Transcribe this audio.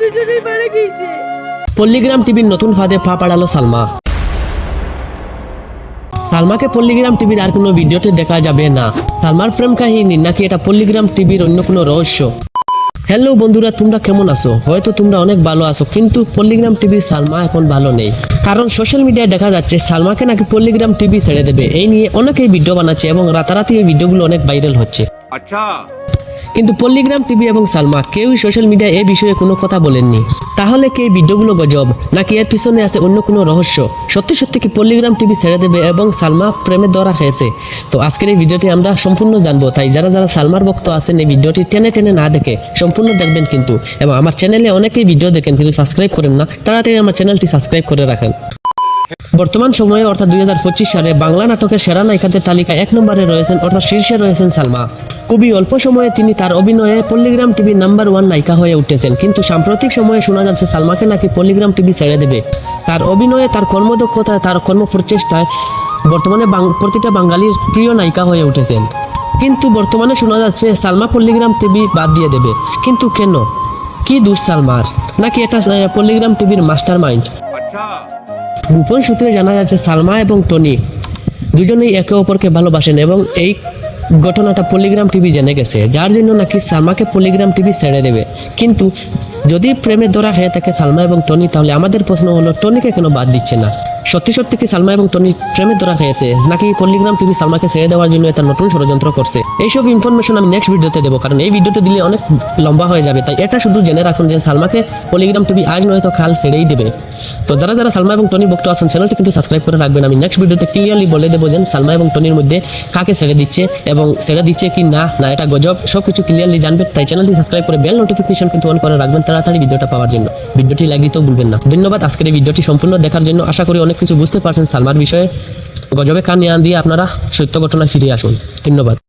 পল্লিগ্রাম পল্লীগ্রাম টিভির নতুন ফাঁদে পা পাড়ালো সালমা। সালমাকে পল্লিগ্রাম টিভির আর কোনো ভিডিওতে দেখা যাবে না। সালমার প্রেম কাহিনী নাকি এটা পল্লিগ্রাম টিভির অন্য কোনো রহস্য? হ্যালো বন্ধুরা তোমরা কেমন আছো? হয়তো তোমরা অনেক ভালো আছো কিন্তু পল্লিগ্রাম টিভি সালমা এখন ভালো নেই। কারণ সোশ্যাল মিডিয়ায় দেখা যাচ্ছে সালমাকে নাকি পল্লিগ্রাম টিভি ছেড়ে দেবে। এই নিয়ে অনেকেই ভিডিও বানাচ্ছে এবং রাতারাতি এই ভিডিওগুলো অনেক ভাইরাল হচ্ছে। আচ্ছা। কিন্তু পল্লীগ্রাম টিভি এবং সালমা কেউই সোশ্যাল মিডিয়ায় এই বিষয়ে কোনো কথা বলেননি। তাহলে কি এই ভিডিওগুলো গজব? নাকি এর পিছনে আছে অন্য কোনো রহস্য? সত্যি সত্যি কি পল্লীগ্রাম টিভি ছেড়ে দেবে এবং সালমা প্রেমে ধরা খেয়েছে? তো আজকের এই ভিডিওটি আমরা সম্পূর্ণ জানব, তাই যারা যারা সালমার ভক্ত আছেন, এই ভিডিওটি টেনে টেনে না দেখে সম্পূর্ণ দেখবেন কিন্তু। এবং আমার চ্যানেলে অনেকেই ভিডিও দেখেন, কিন্তু সাবস্ক্রাইব করেন না, তাড়াতাড়ি আমার চ্যানেলটি সাবস্ক্রাইব করে রাখেন। বর্তমান সময়ে অর্থাৎ দুই হাজার পঁচিশ সালে বাংলা নাটকের সেরা নায়িকাদের তালিকায় এক নম্বরে রয়েছেন, অর্থাৎ শীর্ষে রয়েছেন সালমা। খুবই অল্প সময়ে তিনি তার অভিনয়ে পল্লিগ্রাম টিভির নাম্বার ওয়ান নায়িকা হয়ে উঠেছেন। কিন্তু সাম্প্রতিক সময়ে শোনা যাচ্ছে সালমাকে নাকি পল্লিগ্রাম টিভি ছেড়ে দেবে। তার অভিনয়ে তার কর্মদক্ষতায় তার কর্মপ্রচেষ্টায় বর্তমানে প্রতিটা বাঙালির প্রিয় নায়িকা হয়ে উঠেছেন। কিন্তু বর্তমানে শোনা যাচ্ছে সালমা পল্লিগ্রাম টিভি বাদ দিয়ে দেবে। কিন্তু কেন? কি দুঃ সালমার? নাকি এটা পল্লিগ্রাম টিভির মাস্টার মাইন্ড আচ্ছা। গোপন সূত্রে জানা যাচ্ছে সালমা এবং টনি দুজনেই একে অপরকে ভালোবাসেন এবং এই ঘটনাটা পলিগ্রাম টিভি জেনে গেছে। যার জন্য নাকি সালমাকে পলিগ্রাম টিভি ছেড়ে দেবে। কিন্তু যদি প্রেমে ধরা হয়ে থাকে সালমা এবং টনি, তাহলে আমাদের প্রশ্ন হলো, টনিকে কেন বাদ দিচ্ছে না? সত্যি সত্যি কি সালমা এবং টনি প্রেমে ধরা খেয়েছে নাকি পল্লিগ্রাম টিভি সালমাকে ছেড়ে দেওয়ার জন্য একটা নতুন ষড়যন্ত্র করছে? এইসব ইনফরমেশন আমি নেক্সট ভিডিওতে দেবো, কারণ এই ভিডিওতে দিলে অনেক লম্বা হয়ে যাবে। তাই এটা শুধু জেনে রাখুন যে সালমাকে পলিগ্রাম টিভি আজ নয়তো কাল ছেড়েই দেবে। তো যারা যারা সালমা এবং টনি ভক্ত আছেন চ্যানেলটি কিন্তু সাবস্ক্রাইব করে রাখবেন। আমি নেক্সট ভিডিওতে ক্লিয়ারলি বলে দেবো যে সালমা এবং টনির মধ্যে কাকে ছেড়ে দিচ্ছে এবং ছেড়ে দিচ্ছে কি না না এটা গজব সব কিছু ক্লিয়ারলি জানবেন। তাই চ্যানেলটি সাবস্ক্রাইব করে বেল নোটিফিকেশন কিন্তু অন করে রাখবেন তাড়াতাড়ি ভিডিওটা পাওয়ার জন্য। ভিডিওটি লাইক দিতেও ভুলবেন না। ধন্যবাদ আজকের এই ভিডিওটি সম্পূর্ণ দেখার জন্য। আশা করি অনেক কিছু বুঝতে পারছেন সালমার বিষয়ে। গজবে কান নিয়ে দিয়ে আপনারা সত্য ঘটনায় ফিরে আসুন। ধন্যবাদ।